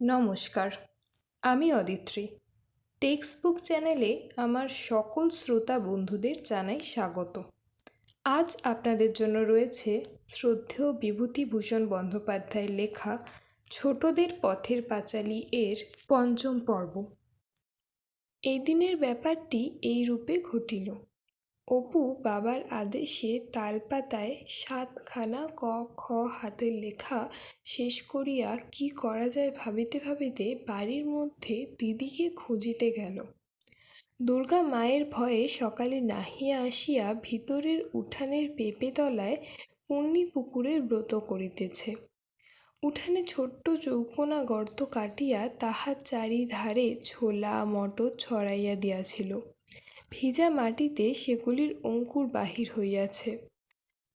নমস্কার, আমি অদিত্রী। টেক্সটবুক চ্যানেলে আমার সকল শ্রোতা বন্ধুদের জানাই স্বাগত। আজ আপনাদের জন্য রয়েছে শ্রদ্ধেয় বিভূতিভূষণ বন্দ্যোপাধ্যায়ের লেখা ছোটদের পথের পাঁচালী এর পঞ্চম পর্ব। এই দিনের ব্যাপারটি এই রূপে ঘটিল। অপু বাবার আদেশে তালপাতায় সাতখানা ক, খ হাতের লেখা শেষ করিয়া কি করা যায় ভাবিতে ভাবিতে বাড়ির মধ্যে দিদিকে খুঁজিতে গেল। দুর্গা মায়ের ভয়ে সকালে নাহিয়া আসিয়া ভিতরের উঠানের পেঁপে তলায় পুণ্যি পুকুরের ব্রত করিতেছে। উঠানে ছোট্ট চৌকোনা গর্ত কাটিয়া তাহার চারিধারে ছোলা, মটর ছড়াইয়া দিয়াছিল। ভিজা মাটিতে সেগুলির অঙ্কুর বাহির হইয়াছে।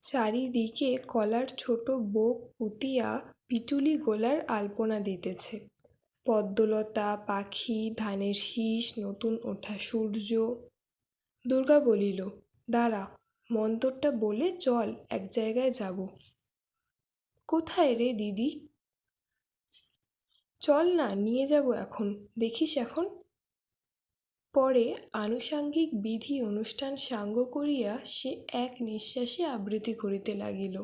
চারিদিকে কলার ছোট বোক পুঁতিয়া পিটুলি গোলার আলপনা দিতেছে। পদ্মলতা, পাখি, ধানের শীষ, নতুন ওঠা সূর্য। দুর্গা বলিল, দাঁড়া, মন্তরটা বলে চল, এক জায়গায় যাব। কোথায় রে দিদি? চল না, নিয়ে যাব এখন, দেখিস এখন? পরে আনুষাঙ্গিক বিধি অনুষ্ঠান সাঙ্গ করিয়া সে এক নিঃশ্বাসে আবৃত্তি করিতে লাগিল।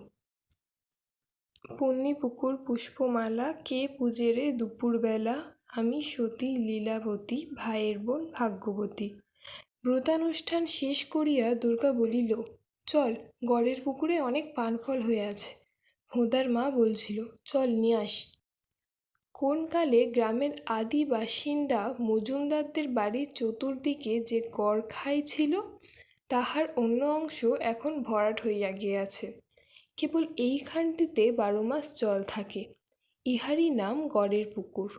পুণ্যিপুকুর পুষ্পমালা, কে পুজেরে দুপুরবেলা, আমি সতী, লীলাবতী, ভাইয়ের বোন, ভাগ্যবতী। ব্রতানুষ্ঠান শেষ করিয়া দুর্গা বলিল, চল, গড়ের পুকুরে অনেক পান ফল হয়ে আছে। ভোঁদার মা বলছিল, চল, নিয়ে আসি। কোনকালে গ্রামের আদি বাসিন্দা মজুমদারদের বাড়ির চতুর্দিকে যে গড় খাই ছিল, তাহার অন্য অংশ এখন ভরাট হইয়া গিয়াছে। কেবল এইখানটিতে বারো মাস জল থাকে, ইহারই নাম গড়ের পুকুর।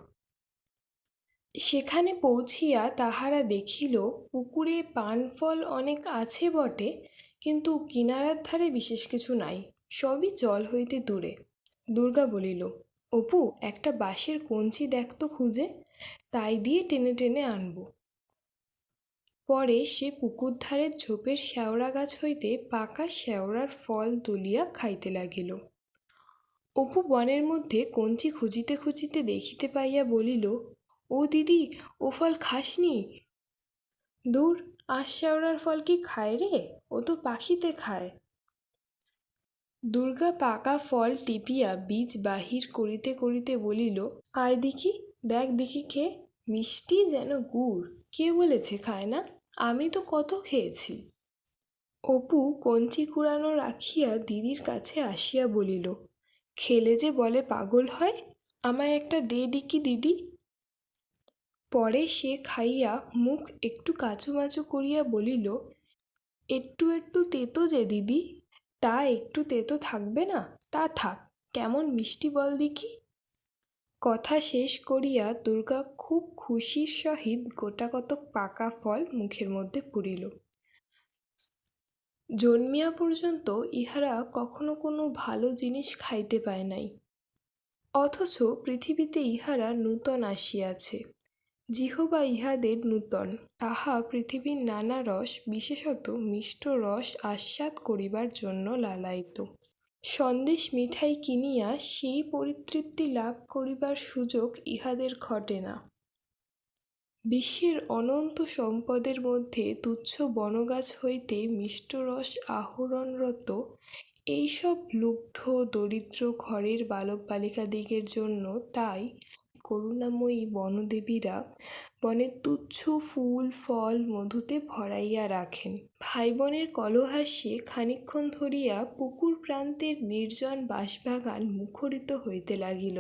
সেখানে পৌঁছিয়া তাহারা দেখিল, পুকুরে পান ফল অনেক আছে বটে, কিন্তু কিনারার ধারে বিশেষ কিছু নাই, সবই জল হইতে দূরে। দুর্গা বলিল অপু একটা বাঁশের কঞ্চি দেখতো খুঁজে, তাই দিয়ে টেনে টেনে আনব। পরে সে পুকুর ধারের ঝোপের শ্যাওড়া গাছ হইতে পাকা শ্যাওড়ার ফল তুলিয়া খাইতে লাগিল। অপু বনের মধ্যে কঞ্চি খুঁজিতে খুঁজিতে দেখিতে পাইয়া বলিল, ও দিদি, ও ফল খাসনি? দূর, আশ শ্যাওড়ার ফল কি খায় রে? ও তো পাখিতে খায়। দুর্গা পাকা ফল টিপিয়া বীজ বাহির করিতে করিতে বলিল, আয় দেখি, দেখ দেখি খেয়ে মিষ্টি যেন গুড়। কে বলেছে খায় না আমি তো কত খেয়েছি। অপু কঞ্চি কুড়ানো রাখিয়া দিদির কাছে আসিয়া বলিল, খেলে যে বলে পাগল হয়, আমায় একটা দে দিকি দিদি। পরে সে খাইয়া মুখ একটু কাচুমাচু করিয়া বলিল, একটু একটু তেতো যে দিদি। তা একটু তেতো থাকবে না। তা থাক, কেমন মিষ্টি বল দেখি। কথা শেষ করিয়া দুর্গা খুব খুশির সহিত গোটা গোটাকতক পাকা ফল মুখের মধ্যে পুরিল। জন্মিয়া পর্যন্ত ইহারা কখনো কোনো ভালো জিনিস খাইতে পায় নাই। অথচ পৃথিবীতে ইহারা নূতন আসিয়াছে। জিহবা ইহাদের নূতন। তাহা পৃথিবীর নানা রস, বিশেষত মিষ্ট রস আস্বাদ করিবার জন্য লালায়িত। সন্দেশ মিঠাই কিনিয়া সেই পরিতৃপ্তি লাভ করিবার সুযোগ ইহাদের ঘটে না। বিশ্বের অনন্ত সম্পদের মধ্যে তুচ্ছ বনগাছ হইতে মিষ্ট রস আহরণরত এইসব লুব্ধ দরিদ্র ঘরের বালক বালিকাদিগের জন্য তাই করুণাময়ী বনদেবীরা বনের তুচ্ছ ফুল, ফল মধুতে ভরাইয়া রাখেন। ভাই বোনের কলহাস্যে খানিক্ষণ ধরিয়া পুকুর প্রান্তের নির্জন বাঁশবাগান মুখরিত হইতে লাগিল।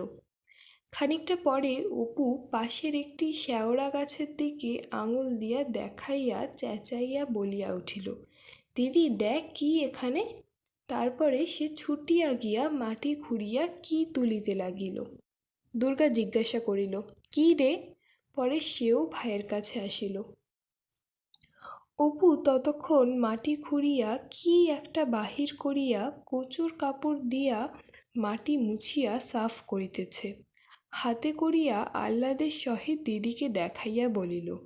খানিকটা পরে অপু পাশের একটি শ্যাওড়া গাছের দিকে আঙুল দিয়া দেখাইয়া চেঁচাইয়া বলিয়া উঠিল, দিদি, দেখ কি এখানে। তারপরে সে ছুটিয়া গিয়া মাটি খুঁড়িয়া কি তুলিতে লাগিল। দুর্গা জিজ্ঞাসা করিল, কি রে? পরে সেও ভাইয়ের কাছে আসিল। অপু, ততক্ষণ মাটি খুঁড়িয়া কি একটা বাহির করিয়া কচুর কাপড় দিয়া মাটি মুছিয়া সাফ করিতেছে। হাতে করিয়া আহ্লাদের সহিত দিদিকে দেখাইয়া বলিল,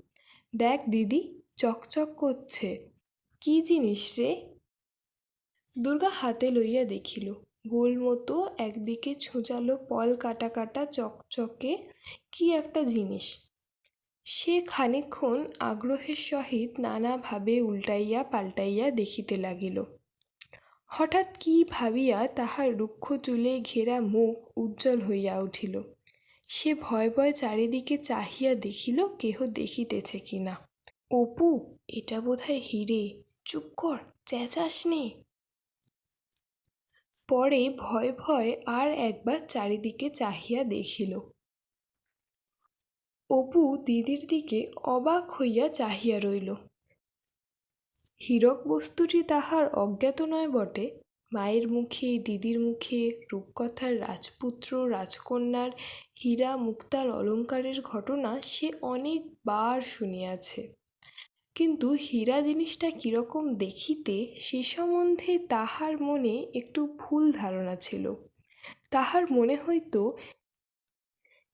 দেখ দিদি, চকচক করছে। কি জিনিস রে? দুর্গা হাতে লইয়া দেখিল গোল মতো একদিকে ছোঁচালো পল কাটা কাটা চকচকে কি একটা জিনিস। সে খানিকক্ষণ আগ্রহের সহিত নানাভাবে উল্টাইয়া পাল্টাইয়া দেখিতে লাগিল। হঠাৎ কি ভাবিয়া তাহার রুক্ষ চুলে ঘেরা মুখ উজ্জ্বল হইয়া উঠিল। সে ভয় ভয় চারিদিকে চাহিয়া দেখিল কেহ দেখিতেছে কিনা। অপু, এটা বোধহয় হিরে। চুপ কর, চেঁচাস নে। পরে ভয় ভয় আর একবার চারিদিকে চাহিয়া দেখিল। অপু দিদির দিকে অবাক হইয়া চাহিয়া রইল। হীরক বস্তুটি তাহার অজ্ঞাত নয় বটে। মায়ের মুখে, দিদির মুখে, রূপকথার রাজপুত্র, রাজকন্যার, হীরা মুক্তার অলঙ্কারের ঘটনা সে অনেকবার শুনিয়াছে। কিন্তু হীরা জিনিসটা কীরকম দেখিতে সে সম্বন্ধে তাহার মনে একটু ভুল ধারণা ছিল। তাহার মনে হইত,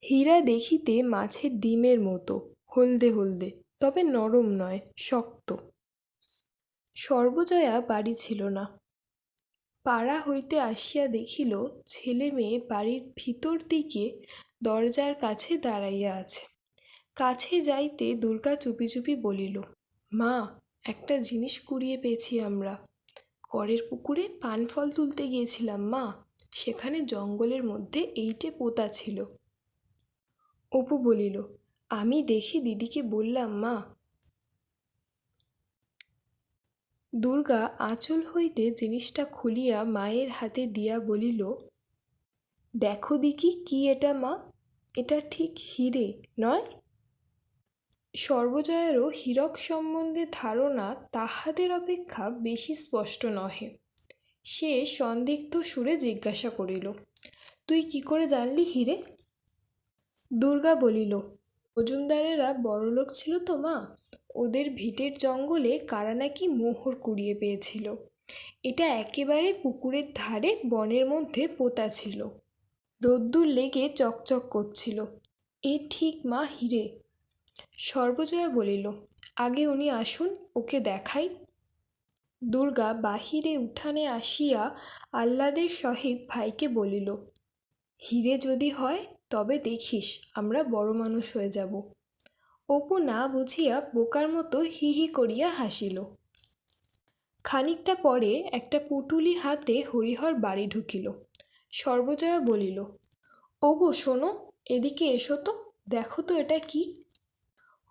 হীরা দেখিতে মাছের ডিমের মতো, হলদে হলদে, তবে নরম নয়, শক্ত। সর্বজয়া বাড়ি ছিল না। পাড়া হইতে আসিয়া দেখিল, ছেলে মেয়ে বাড়ির ভিতর দিকে দরজার কাছে দাঁড়াইয়া আছে। কাছে যাইতে দুর্গা চুপি চুপি বলিল মা, একটা জিনিস কুড়িয়ে পেয়েছি আমরা। করের পুকুরে পান ফল তুলতে গিয়েছিলাম মা। সেখানে জঙ্গলের মধ্যে এইটে পোতা ছিল। অপু বলিল, আমি দেখে দিদিকে বললাম, মা। দুর্গা আঁচল হইতে জিনিসটা খুলিয়া মায়ের হাতে দিয়া বলিল, দেখো দিকি কি এটা, মা। এটা ঠিক হিরে, নয়? সর্বজয়ারও হীরক সম্বন্ধে ধারণা তাহাদের অপেক্ষা বেশি স্পষ্ট নহে। সে সন্দিগ্ধ সুরে জিজ্ঞাসা করিল, তুই কি করে জানলি হিরে? দুর্গা বলিল, মজুমদারেরা বড়লোক ছিল তো মা, ওদের ভিটের জঙ্গলে কারা নাকি মোহর কুড়িয়ে পেয়েছিল। এটা একেবারে পুকুরের ধারে বনের মধ্যে পোতা ছিল। রোদ্দুর লেগে চকচক করছিল। এ ঠিক মা হিরে সর্বজয়া বলিল, আগে উনি আসুন, ওকে দেখাই। দুর্গা বাহিরে উঠানে আসিয়া আহ্লাদের সহিত ভাইকে বলিল, হিরে যদি হয়, তবে দেখিস, আমরা বড় মানুষ হয়ে যাব। অপু না বুঝিয়া বোকার মতো হি হি করিয়া হাসিল। খানিকটা পরে একটা পুটুলি হাতে হরিহর বাড়ি ঢুকিল। সর্বজয়া বলিল, ওগো, শোনো, এদিকে এসো তো, দেখো তো এটা কি?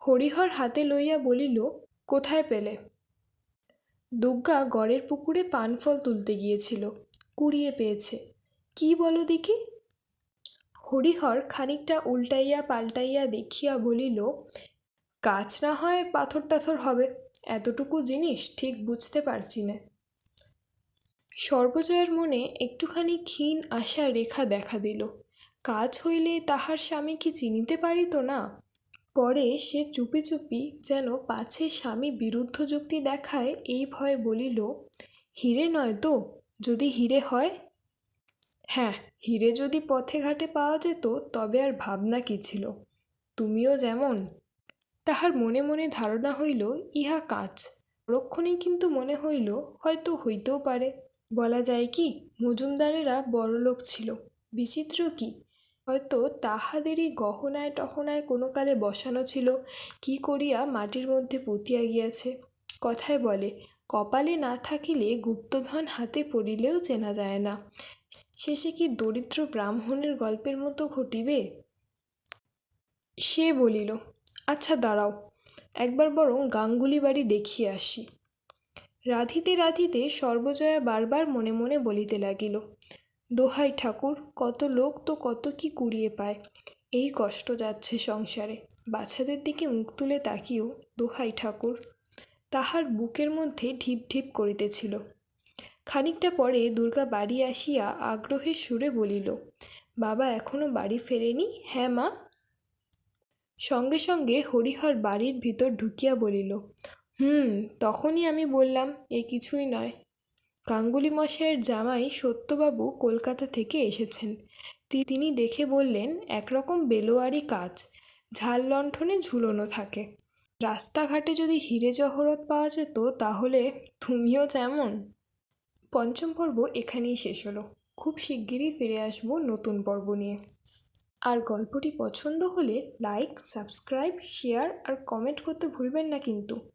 হরিহর হাতে লইয়া বলিল, কোথায় পেলে? দুগ্গা গড়ের পুকুরে পানফল তুলতে গিয়েছিল, কুড়িয়ে পেয়েছে। কি বলো দেখি? হরিহর খানিকটা উল্টাইয়া পাল্টাইয়া দেখিয়া বলিল গাছ না হয় পাথর টাথর হবে, এতটুকু জিনিস ঠিক বুঝতে পারছি না। সর্বজয়ের মনে একটুখানি ক্ষীণ আশা রেখা দেখা দিল। কাজ হইলে তাহার স্বামী কি চিনিতে পারিত না? পরে সে চুপি চুপি যেন পাছে স্বামী বিরুদ্ধ যুক্তি দেখায় এই ভয়ে বলিল, হিরে নয় তো? যদি হিরে হয়? হ্যাঁ হিরে যদি পথে ঘাটে পাওয়া যেত, তবে আর ভাবনা কি ছিল? তুমিও যেমন। তাহার মনে মনে ধারণা হইল, ইহা কাজ। রক্ষণেই কিন্তু মনে হইল, হয়তো হইতেও পারে। বলা যায় কি, মজুমদারেরা বড়লোক ছিল। বিচিত্র কি? হয়তো তাহাদেরই গহনায় টহনায় কোনো কালে বসানো ছিল। কি করিয়া মাটির মধ্যে পুঁতিয়া গিয়াছে? কথায় বলে, কপালে না থাকিলে গুপ্তধন হাতে পড়িলেও চেনা যায় না। শেষে কি দরিদ্র ব্রাহ্মণের গল্পের মতো ঘটিবে? সে বলিল আচ্ছা দাঁড়াও, একবার বরং গাঙ্গুলি বাড়ি দেখিয়ে আসি। রাধিতে রাধিতে সর্বজয়া বারবার মনে মনে বলিতে লাগিল দোহাই ঠাকুর, কত লোক তো কত কি কুড়িয়ে পায়। এই কষ্ট যাচ্ছে সংসারে। বাচ্চাদের দিকে মুখ তুলে তাকিয়েও দোহাই ঠাকুর তাহার বুকের মধ্যে ঢিপ ঢিপ করিতেছিল। খানিকটা পরে দুর্গা বাড়ি আসিয়া আগ্রহের সুরে বলিল, বাবা, এখনও বাড়ি ফেরেনি? হ্যাঁ মা। সঙ্গে সঙ্গে হরিহর বাড়ির ভিতর ঢুকিয়া বলিল, হুম, তখনই আমি বললাম, এ কিছুই নয়। গাঙ্গুলি মশাইয়ের জামাই সত্যবাবু কলকাতা থেকে এসেছেন। তিনি দেখে বললেন, একরকম বেলোয়ারি কাজ, ঝাল লণ্ঠনে ঝুলোনো থাকে। রাস্তাঘাটে যদি হিরে জহরত পাওয়া যেত, তাহলে তুমিও যেমন পঞ্চম পর্ব এখানেই শেষ হলো। খুব শিগগিরই ফিরে আসব নতুন পর্ব নিয়ে। আর গল্পটি পছন্দ হলে লাইক, সাবস্ক্রাইব, শেয়ার আর কমেন্ট করতে ভুলবেন না কিন্তু।